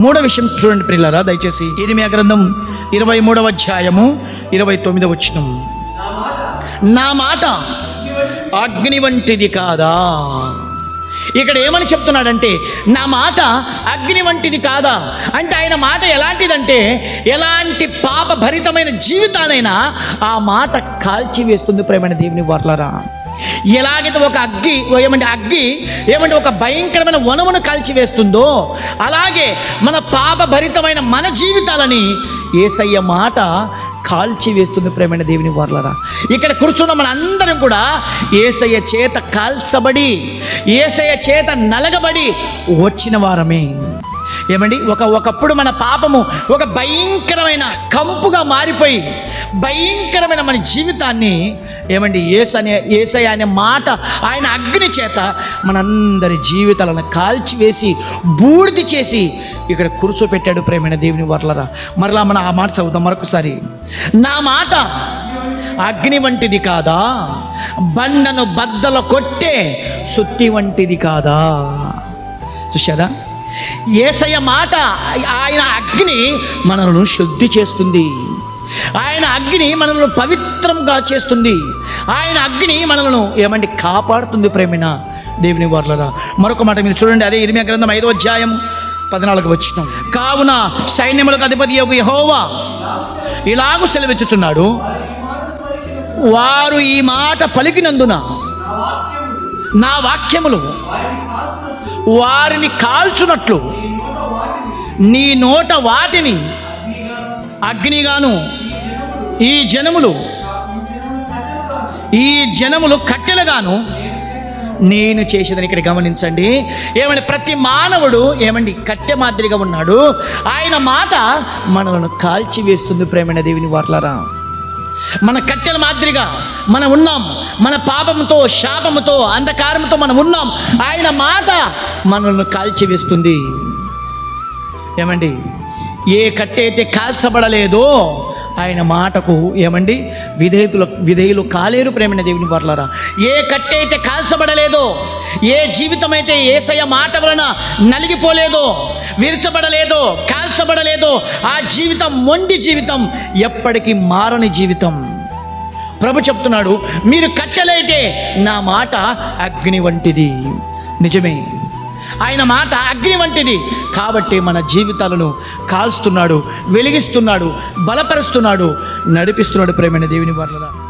మూడో విషయం చూడండి పిల్లరా దయచేసి. ఇరిమియా గ్రంథం ఇరవై మూడవ అధ్యాయము ఇరవై తొమ్మిదవ వచనం. నా మాట అగ్ని వంటిది కాదా? ఇక్కడ ఏమని చెప్తున్నాడంటే నా మాట అగ్ని వంటిది కాదా? అంటే ఆయన మాట ఎలాంటిదంటే ఎలాంటి పాప భరితమైన జీవితానైనా ఆ మాట కాల్చి వేస్తుంది ప్రేమైన దేవుని వర్లరా. ఎలాగైతే ఒక అగ్గి ఏమంటే అగ్గి ఏమంటే ఒక భయంకరమైన వనమును కాల్చి వేస్తుందో అలాగే మన పాప భరితమైన మన జీవితాలని ఏసయ్య మాట కాల్చి వేస్తుంది ప్రేమైన దేవుని వర్లరా. ఇక్కడ కూర్చున్న మన అందరం కూడా ఏసయ్య చేత కాల్చబడి ఏసయ్య చేత నలగబడి వచ్చిన వారమే. ఏమండి? ఒక ఒకప్పుడు మన పాపము ఒక భయంకరమైన కంపుగా మారిపోయి భయంకరమైన మన జీవితాన్ని ఏమండి? ఏసు అనే ఏసయ అనే మాట ఆయన అగ్ని చేత మనందరి జీవితాలను కాల్చివేసి బూడిది చేసి ఇక్కడ కూర్చోపెట్టాడు ప్రేమైన దేవుని వర్లరా. మరలా మన ఆ మాట చదువుతాం మరొకసారి. నా మాట అగ్ని వంటిది కాదా? బండను బద్దల కొట్టే సుత్తి వంటిది కాదా? చూశారా? ఏసయ్య మాట ఆయన అగ్ని మనలను శుద్ధి చేస్తుంది. ఆయన అగ్ని మనల్ని పవిత్రంగా చేస్తుంది. ఆయన అగ్ని మనలను ఏమంటే కాపాడుతుంది ప్రేమిన? దేవుని వర్లరా మరొక మాట మీరు చూడండి అదే ఇరిమియా గ్రంథం ఐదో అధ్యాయం పద్నాలుగు వచ్చిన కావున సైన్యములకు అధిపతి యొక్క యహోవా ఇలాగూ సెలవిచ్చుచున్నాడు వారు ఈ మాట పలికినందున నా వాక్యములు వారిని కాల్చునట్లు నీ నోట వాటిని అగ్నిగాను ఈ జనములు ఈ జనములు కట్టెలుగాను నేను చేసేదని ఇక్కడ గమనించండి. ఏమండి ప్రతి మానవుడు ఏమండి కట్టె మాదిరిగా ఉన్నాడు. ఆయన మాట మనలను కాల్చి వేస్తుంది ప్రేమైన వాట్లరా మన కట్టెల మాదిరిగా మనం ఉన్నాం. మన పాపముతో శాపముతో అంధకారంతో మనం ఉన్నాం. ఆయన మాట మనల్ని కాల్చివేస్తుంది ఏమండి? ఏ కట్టయితే కాల్చబడలేదో ఆయన మాటకు ఏమండి? విధేయులు విధేయులు కాలేరు ప్రేమైన దేవుని వర్లరా. ఏ కట్టె అయితే కాల్చబడలేదో ఏ జీవితం అయితే ఏసయ మాట వలన నలిగిపోలేదో విరచబడలేదో కాల్చబడలేదో ఆ జీవితం మొండి జీవితం ఎప్పటికీ మారని జీవితం. ప్రభు చెప్తున్నాడు మీరు కట్టెలైతే నా మాట అగ్ని వంటిది. నిజమే. ఆయన మాట అగ్ని వంటిది. కాబట్టి మన జీవితాలను కాల్స్తున్నాడు వెలిగిస్తున్నాడు బలపరుస్తున్నాడు నడిపిస్తున్నాడు ప్రేమైన దేవుని వర్లరా.